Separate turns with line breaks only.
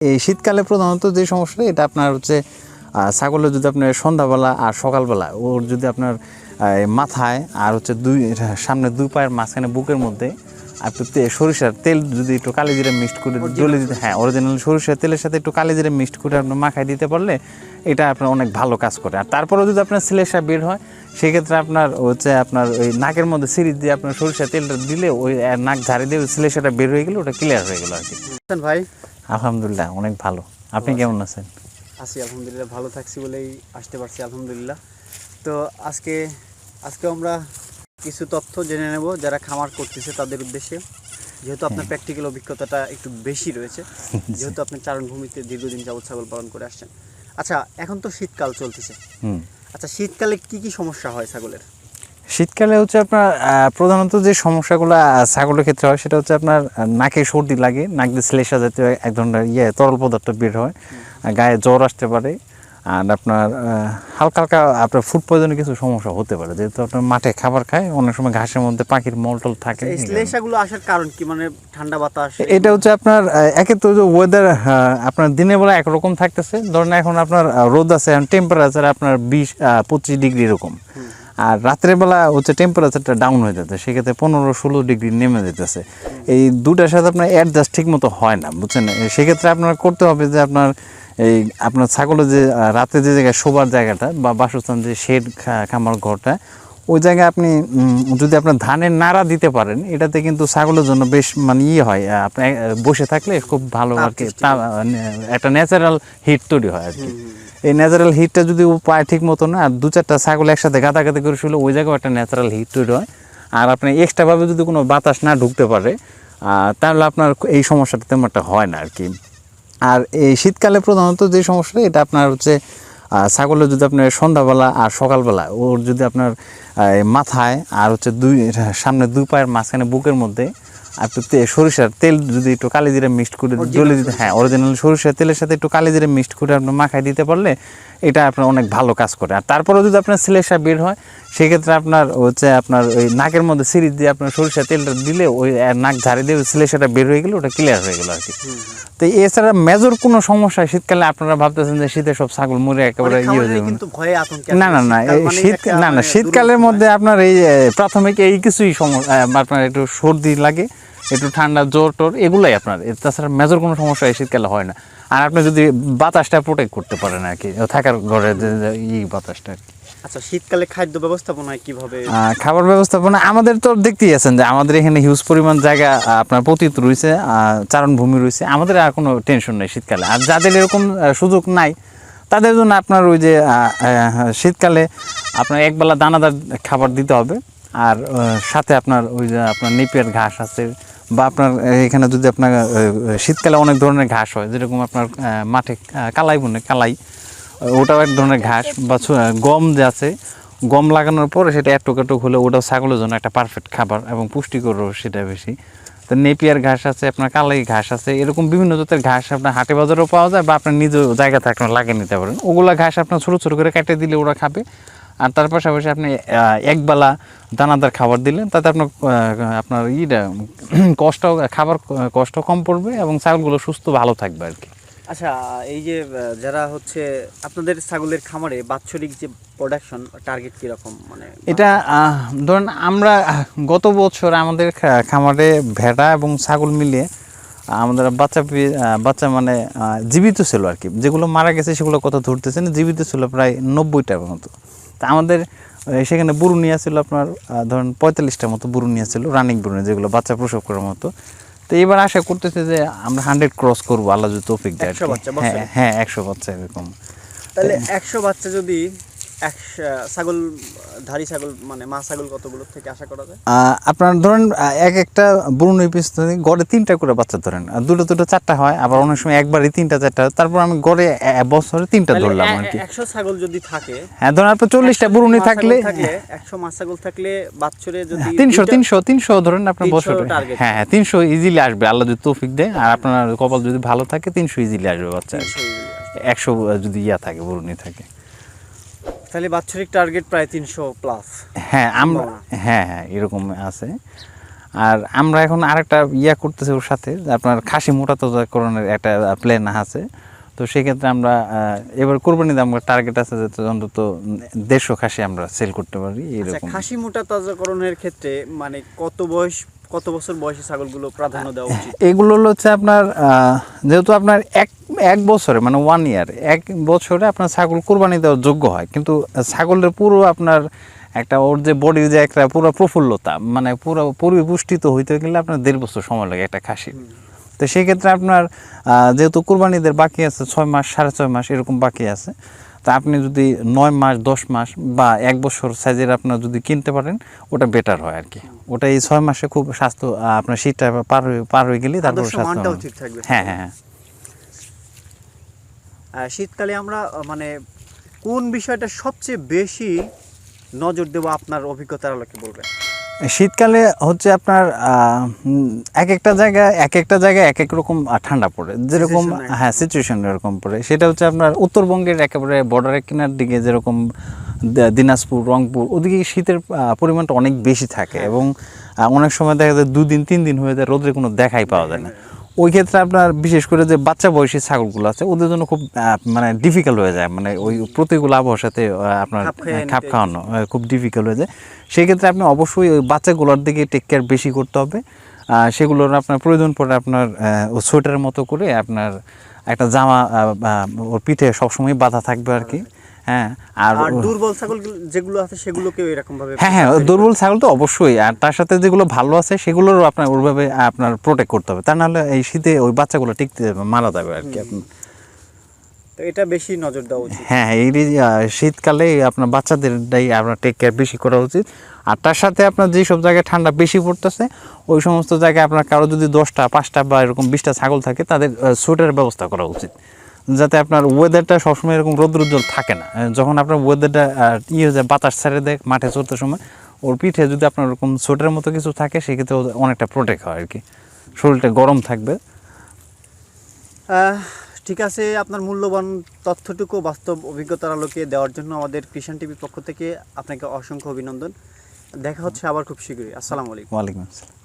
এই শীতকালে প্রধানত যে সমস্যাটা এটা আপনার হচ্ছে ছাগলের যদি আপনার সন্ধ্যাবেলা আর সকালবেলা ওর যদি আপনার মাথায় আর হচ্ছে দুই সামনে দুই পায়ের মাঝখানে বুকের মধ্যে একটু তে- সরিষার তেল যদি একটু কালি জিরে মিক্সড করে ডলে দিতে হ্যাঁ অরিজিনাল সরিষার তেলের সাথে একটু কালি জিরে মিক্সড করে আপনার মাখায় দিতে পারলে এটা আপনার অনেক ভালো কাজ করে। আর তারপরেও যদি আপনার সিলেসা বের হয় সেক্ষেত্রে আপনার হচ্ছে আপনার ওই নাকের মধ্যে সিরিজ দিয়ে আপনার সরিষার তেলটা দিলে ওই নাক ঝাড়ি দিয়ে ওই সিলেসাটা বের হয়ে গেলে ওটা ক্লিয়ার হয়ে গেলো আর কি।
ভাই
আলহামদুলিল্লাহ অনেক ভালো। আপনি কেমন আছেন?
আছি আলহামদুলিল্লাহ ভালো থাকছি বলেই আসতে পারছি আলহামদুলিল্লাহ। তো আজকে আজকে আমরা কিছু তথ্য জেনে নেব যারা খামার করতেছে তাদের উদ্দেশ্যে। যেহেতু আপনার প্র্যাকটিক্যাল অভিজ্ঞতাটা একটু বেশি রয়েছে যেহেতু আপনি চারণভূমিতে দীর্ঘদিন যাবত ছাগল পালন করে আসছেন। আচ্ছা এখন তো শীতকাল চলতেছে। আচ্ছা শীতকালে কি কি সমস্যা হয় ছাগলের?
শীতকালে হচ্ছে আপনার প্রধানত যে সমস্যাগুলো ছাগলের ক্ষেত্রে হয় সেটা হচ্ছে আপনার নাকে সর্দি লাগে নাক দিয়ে শ্লেষা জাতীয় এক ধরনের ইয়ে তরল পদার্থ বের হয় গায়ে জ্বর আসতে পারে আর আপনার হালকা হালকা আপনার ফুড পয়জনের কিছু সমস্যা হতে পারে। যেহেতু আপনার মাঠে খাবার খায় অনেক সময় ঘাসের মধ্যে পাখির মলটল থাকে।
শ্লেষাগুলো আসার কারণ কি? মানে ঠান্ডা বাতাস
এটা হচ্ছে আপনার একে তো যে ওয়েদার আপনার দিনের বেলা একরকম থাকতেছে। ধরেন এখন আপনার রোদ আছে টেম্পারেচার আপনার বিশ পঁচিশ ডিগ্রি এরকম। আর রাত্রের বেলা হচ্ছে টেম্পারেচারটা ডাউন হয়ে যাচ্ছে সেক্ষেত্রে পনেরো ষোলো ডিগ্রি নেমে যেতেছে। এই দুটার সাথে আপনার অ্যাডজাস্ট ঠিক মতো হয় না বুঝছেন? সেক্ষেত্রে আপনার করতে হবে যে আপনার এই আপনার ছাগলের যে রাতে যে জায়গায় শোবার জায়গাটা বা বাসস্থান যে শেড খামার ঘরটা ওই জায়গায় আপনি যদি আপনার ধানের নাড়া দিতে পারেন এটাতে কিন্তু ছাগলের জন্য বেশ মানে ইয়ে হয় আপনি বসে থাকলে খুব ভালো আর কি একটা ন্যাচারাল হিট তৈরি হয় আর কি। এই ন্যাচারাল হিটটা যদি ও পায় ঠিক মতো না, আর দু চারটা ছাগল একসাথে গাদাগাদি করে শুলে, ওই জায়গায় একটা ন্যাচারাল হিট তৈরি হয়। আর আপনি এক্সট্রাভাবে যদি কোনো বাতাস না ঢুকতে পারে তাহলে আপনার এই সমস্যাটা তেমন একটা হয় না আর কি আর এই শীতকালে প্রধানত যে সমস্যাটা, এটা আপনার হচ্ছে ছাগলের যদি আপনার সন্ধ্যাবেলা আর সকালবেলা, ওর যদি আপনার মাথায় আর হচ্ছে দুই, সামনে দুই পায়ের মাঝখানে বুকের মধ্যে একটু তে- সরিষার তেল যদি একটু কালি জিরে মিক্সড করে জলে দিতে হ্যাঁ অরিজিনাল সরিষার তেলের সাথে একটু কালি জিরে মিক্সড করে আপনার মাখায় দিতে পারলে এটা আপনার অনেক ভালো কাজ করে। আর তারপরেও যদি আপনার সিলেসা বের হয় সেক্ষেত্রে আপনার হচ্ছে আপনার ওই নাকের মধ্যে সিরিজ দিয়ে আপনার সরিষার তেলটা দিলে ওই নাক ঝাড়ি দিয়ে সিলেসাটা বের হয়ে গেলে ওটা ক্লিয়ার হয়ে গেলো আর কি। তো এছাড়া মেজর কোনো সমস্যা শীতকালে আপনারা ভাবতেছেন যে শীতে সব ছাগল মরে একেবারে ইয়ে হয়ে যাবে। না না না শীত না না শীতকালের মধ্যে আপনার এই প্রাথমিক এই কিছুই সমস্যা আপনার একটু সর্দি লাগে একটু ঠান্ডা জ্বর টর এগুলাই আপনার। তাছাড়া মেজর কোনো সমস্যা এই শীতকালে হয় না। আর আপনি যদি বাতাসটা প্রোটেক্ট করতে পারেন আর কি থাকার ঘরে ই বাতাসটা আর কি।
আচ্ছা শীতকালে খাদ্য কীভাবে?
খাবার ব্যবস্থাপনা আমাদের তো দেখতেই আছেন যে আমাদের এখানে হিউজ পরিমাণ জায়গা আপনার পতিত রয়েছে রয়েছে। আমাদের আর কোনো টেনশন নেই শীতকালে। আর যাদের এরকম সুযোগ নাই, তাদের জন্য আপনার ওই যে শীতকালে আপনার একবেলা দানাদার খাবার দিতে হবে। আর সাথে আপনার ওই যে আপনার নিপের ঘাস আছে, বা আপনার এখানে যদি আপনার শীতকালে অনেক ধরনের ঘাস হয়, যেরকম আপনার মাঠে কালাই বনে কালাই ওটাও এক ধরনের ঘাস বা গম যে আছে, গম লাগানোর পরে সেটা এটুক এটুক হলে ওটাও ছাগলের জন্য একটা পারফেক্ট খাবার এবং পুষ্টিকরও সেটা বেশি। তো নেপিয়ার ঘাস আছে, আপনার কালাই ঘাস আছে, এরকম বিভিন্ন জাতের ঘাস আপনার হাটে বাজারেও পাওয়া যায় বা আপনার নিজ জায়গাতে আপনার লাগিয়ে নিতে পারেন। ওগুলা ঘাস আপনার ছোটো ছোটো করে কেটে দিলে ওরা খাবে। আর তার পাশাপাশি আপনি একবেলা দানাদার খাবার দিলেন তাতে আপনার আপনার ইটা কষ্ট খাবার কষ্ট কম পড়বে এবং ছাগলগুলো সুস্থ ভালো থাকবে আর কি।
আচ্ছা এই যে যারা হচ্ছে আপনাদের ছাগলের খামারে বাৎসরিক যে প্রোডাকশন টার্গেট কীরকম মানে?
এটা ধরুন আমরা গত বছর আমাদের খামারে ভেড়া এবং ছাগল মিলিয়ে আমাদের বাচ্চা বাচ্চা মানে জীবিত ছিল আর কি। যেগুলো মারা গেছে সেগুলো কথা ধরতেছে না, জীবিত ছিল প্রায় নব্বইটার মতো তা আমাদের সেখানে বুরুনিয়া ছিল আপনার ধরুন পঁয়তাল্লিশটার মতো বুরুনিয়া ছিল রানিং বুরুনিয়া, যেগুলো বাচ্চা প্রসব করার মতো। তো এবার আশা করতেছে যে আমরা হান্ড্রেড ক্রস করব আল্লাহ যদি তৌফিক দেয় আর
100
কি।
বাচ্চা
হ্যাঁ হ্যাঁ একশো বাচ্চা এরকম
তাহলে একশো বাচ্চা যদি একশো ছাগল ধারি ছাগল মানে মা ছাগল কতগুলো থেকে আশা করা যায়?
আপনার ধরেন এক একটা ব্রুন পিস গড়ে তিনটা করে বাচ্চা ধরেন। আর দুটো দুটো চারটা হয় আবার অনেক সময় একবারই তিনটা চারটা হয়। তারপর আমি গড়ে বছরে তিনটা ধরলাম আর কি।
একশো ছাগল যদি থাকে
হ্যাঁ ধরেন আপনার চল্লিশটা বুরুনি থাকলে
একশো মা ছাগল থাকলে বাচ্চরে যদি
তিনশো তিনশো তিনশো ধরেন আপনার
300
বছরে। হ্যাঁ হ্যাঁ তিনশো ইজিলি আসবে আল্লাহ যদি তৌফিক দেয়। আর আপনার কপাল যদি ভালো থাকে তিনশো ইজিলি আসবে বাচ্চা। আর কি।
300
একশো যদি ইয়া থাকে বুরুনি থাকে।
তাহলে বাৎসরিক টার্গেট প্রায় তিনশো প্লাস
হ্যাঁ আমরা হ্যাঁ হ্যাঁ এরকম আছে। আর আমরা এখন আরেকটা ইয়া করতেছি ওর সাথে আপনার খাসি মোটা তাজাকরণের একটা প্ল্যান আছে। তো সেক্ষেত্রে আমরা এবার কোরবানিতে আমরা টার্গেট আছে যে অন্তত দেড়শো খাসি আমরা সেল করতে পারি
আচ্ছা
এরকম।
খাসি মোটা তাজাকরণের ক্ষেত্রে মানে কত বয়স কত বছর বয়সী ছাগলগুলো প্রাধান্য দেওয়া উচিত?
এগুলো হলো হচ্ছে আপনার যেহেতু আপনার এক এক বছরে মানে ওয়ান ইয়ার এক বছরে আপনার ছাগল কোরবানি দেওয়ার যোগ্য হয়। কিন্তু ছাগলের পুরো আপনার একটা ওর যে বডির যে একটা পুরো প্রফুল্লতা মানে পুরো পরিপুষ্টিত হইতে গেলে আপনার দেড় বছর সময় লাগে একটা খাসির। তো সেই ক্ষেত্রে আপনার যেহেতু কোরবানিদের বাকি আছে ছয় মাস সাড়ে ছয় মাস এরকম বাকি আছে তা আপনি যদি নয় মাস দশ মাস বা এক বছর সাইজের আপনার যদি কিনতে পারেন ওটা বেটার হয় আর কি ওটা এই ছয় মাসে খুব স্বাস্থ্য আপনার শীতটা পার হয়ে পার হয়ে গেলে তারপর স্বাস্থ্য। হ্যাঁ হ্যাঁ হ্যাঁ।
শীতকালে আমরা মানে কোন বিষয়টা সবচেয়ে বেশি নজর দেবো আপনার অভিজ্ঞতার আলোকে বলবেন?
শীতকালে হচ্ছে আপনার এক একটা জায়গায় এক একটা জায়গায় এক এক রকম ঠান্ডা পড়ে। যেরকম হ্যাঁ সিচুয়েশন এরকম পড়ে। সেটা হচ্ছে আপনার উত্তরবঙ্গের একেবারে বর্ডারের কিনার দিকে যেরকম দিনাজপুর রংপুর ওদিকে শীতের পরিমাণটা অনেক বেশি থাকে এবং অনেক সময় দেখা যায় দুদিন তিন দিন হয়ে যায় রোদ্রে কোনো দেখাই পাওয়া যায় না। ওই ক্ষেত্রে আপনার বিশেষ করে যে বাচ্চা বয়সী ছাগলগুলো আছে ওদের জন্য খুব মানে ডিফিকাল্ট হয়ে যায়। মানে ওই প্রতিকূল আবহাওয়ার সাথে আপনার
খাপ
খাওয়ানো খুব ডিফিকাল্ট হয়ে যায়। সেই ক্ষেত্রে আপনি অবশ্যই ওই বাচ্চাগুলোর দিকে টেক কেয়ার বেশি করতে হবে। সেগুলোর আপনার প্রয়োজন পড়ে আপনার সোয়েটারের মতো করে আপনার একটা জামা ওর পিঠে সবসময় বাঁধা থাকবে আর কি। হ্যাঁ আর
দুর্বল ছাগল যেগুলো আছে সেগুলোকেও এরকম ভাবে
হ্যাঁ হ্যাঁ দুর্বল ছাগল তো অবশ্যই আর তার সাথে যেগুলো ভালো আছে সেগুলোরও আপনার ওইভাবে আপনার প্রোটেক্ট করতে হবে। তা নাহলে এই শীতে ওই বাচ্চাগুলো টিকতে মারা যাবে আর কি আপনার।
এটা বেশি নজর দেওয়া উচিত।
হ্যাঁ হ্যাঁ, এই শীতকালে আপনার বাচ্চাদেরটাই আপনার টেক কেয়ার বেশি করা উচিত। আর তার সাথে আপনার যেসব জায়গায় ঠান্ডা বেশি পড়তেছে ওই সমস্ত জায়গায় আপনার কারও যদি দশটা পাঁচটা বা এরকম বিশটা ছাগল থাকে তাদের সোয়েটারের ব্যবস্থা করা উচিত। যাতে আপনার ওয়েদারটা সবসময় এরকম রৌদ্রোজ্জ্বল থাকে না। যখন আপনার ওয়েদারটা ইয়ে হয়ে যায় বাতাস ছেড়ে দেয় মাঠে চড়তে সময় ওর পিঠে যদি আপনার ওরকম সোয়েটারের মতো কিছু থাকে সেক্ষেত্রে অনেকটা প্রোটেক্ট হয় আর কি শরীরটা গরম থাকবে।
আহ, ঠিক আছে আপনার মূল্যবান তথ্যটুকু বাস্তব অভিজ্ঞতার আলোকে দেওয়ার জন্য আমাদের কৃষাণ টিভির পক্ষ থেকে আপনাকে অসংখ্য অভিনন্দন। দেখা হচ্ছে আবার খুব শীঘ্রই। আসসালামু আলাইকুম।
ওয়ালাইকুম আসসালাম।